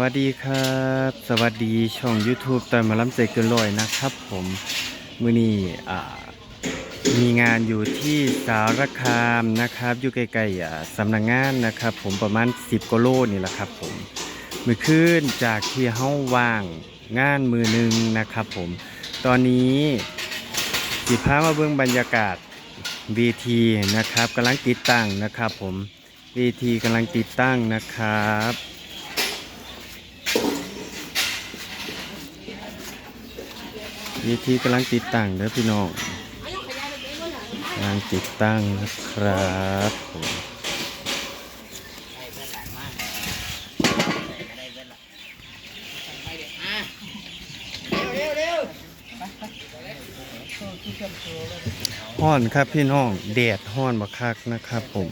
วัสดีครับ สวัสดีช่อง YouTube ตอนมาล้ำใจเกินร้อยนะครับผมมือนี้มีงานอยู่ที่สารคามนะครับ อยู่ใกล้ๆสำนักงานนะครับ ผมประมาณ 10กิโลนี่แหละครับผมมือขึ้นจากที่เฮ้าว่างงานมือหนึ่งนะครับผม ตอนนี้สิพามาเบิ่งบรรยากาศ VT นะครับกำลังติดตั้งนะครับผม VT กำลังติดตั้งนะครับ วิธีกำลังติดตั้งเด้อพี่น้องกำลังติดตั้งนะครับผมห้อนครับพี่น้องแดดห้อนบักคักนะครับผม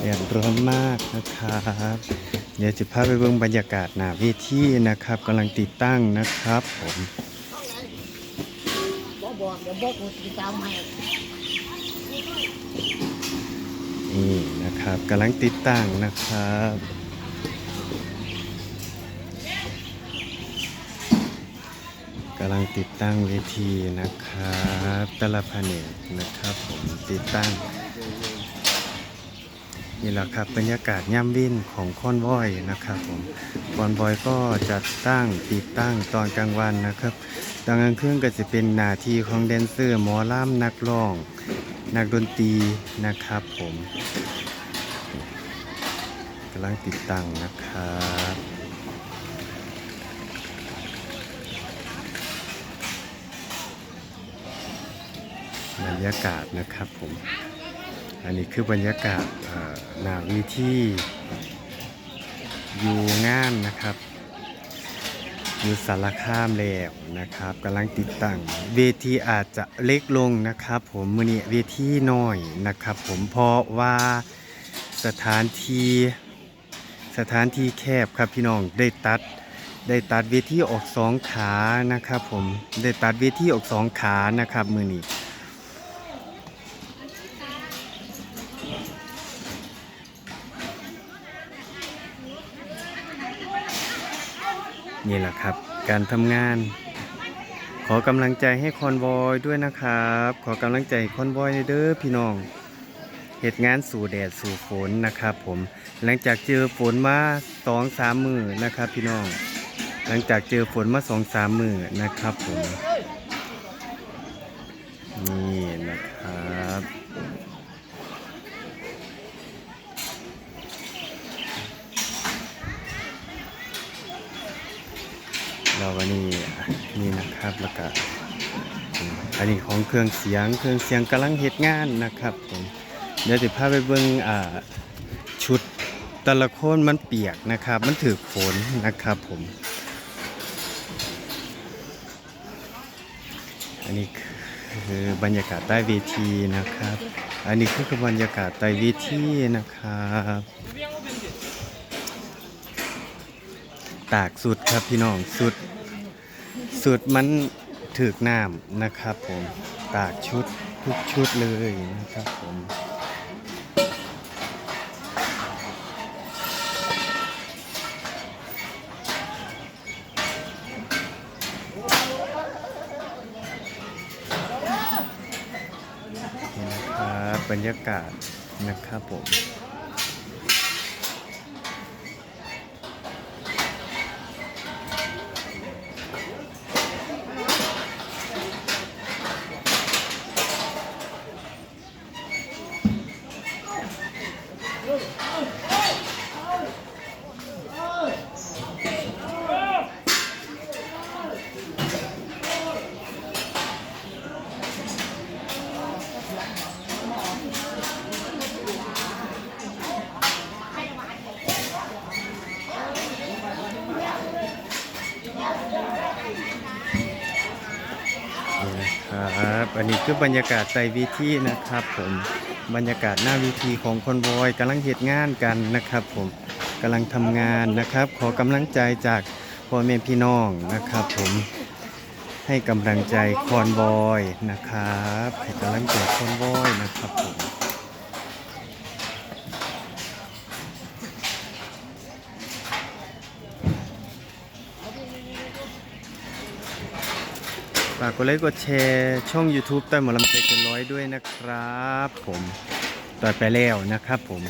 แดดร้อนมากนะครับ เดี๋ยวจะพาไปเบิ่งบรรยากาศหน้าเวทีนะครับกำลังติดตั้งนะครับผม บอกเดี๋ยวบอกกูจะเอาให้นี่นะครับกำลังติดตั้งนะครับกำลังติดตั้งเวทีนะครับแต่ละแผนกนะครับผมติดตั้ง นี่แหละครับบรรยากาศย่ำวินของคอนวอยนะครับผมคอนวอยก็จัดตั้งติดตั้งตอนกลางวันนะครับ ตอนกลางคืนก็จะเป็นหน้าที่ของแดนเซอร์หมอล่ำนักร้อง นักดนตรีนะครับผมกำลังติดตั้งนะครับบรรยากาศนะครับผม อันนี้คือบรรยากาศหนาวีที่อยู่งานนะครับอยู่สารคามแล้วนะครับกำลังติดตั้งเวทีอาจจะเล็กลงนะครับ ผมมือนี้เวทีน้อยนะครับ ผมเพราะว่าสถานที่สถานที่แคบครับพี่น้องได้ตัดได้ตัดเวทีออกสองขานะครับ ผมได้ตัดเวทีออกสองขานะครับมือนี้ นี่แหละครับ การทำงาน ขอกำลังใจให้คอนวอยด้วยนะครับ ขอกำลังใจคอนวอยเด้อพี่น้องเหตุงานสู่แดดสู่ฝนนะครับ ผมหลังจากเจอฝนมาสองสามมือนะครับ พี่น้อง หลังจากเจอฝนมาสองสามมือนะครับผมนี่นะครับ ราวันนี้นี่นะครับแล้วก็อืมอันนี้ของเครื่องเสียงเครื่องเสียงกำลังเฮ็ดงานนะครับผมเดี๋ยวจะพาไปเบิ่งอ่าชุดแต่ละคนมันเปียกนะครับ มันถือฝนนะครับผม อันนี้คือบรรยากาศใต้เวทีนะครับ อันนี้คือบรรยากาศใต้เวทีนะครับตากสุดครับพี่น้องสุด สุดมันถือกน้ำนะครับผมตากชุดทุกชุดเลยนะครับผมนี่นะครับบรรยากาศนะครับผม ครับ อันนี้คือบรรยากาศใจวีทีนะครับ ผมบรรยากาศหน้าวีทีของคอนวอยกำลังเหตุงานกันนะครับ ผมกำลังทำงานนะครับ ขอกำลังใจจากพ่อแม่พี่น้องนะครับ ผมให้กำลังใจคอนวอยนะครับให้กำลังใจคอนวอยนะครับผม ฝากกดไลค์กดแชร์ช่อง YouTube ต้อยหมอลำใจเกินร้อยด้วยนะครับ ผมต่อยไปแล้วนะครับผม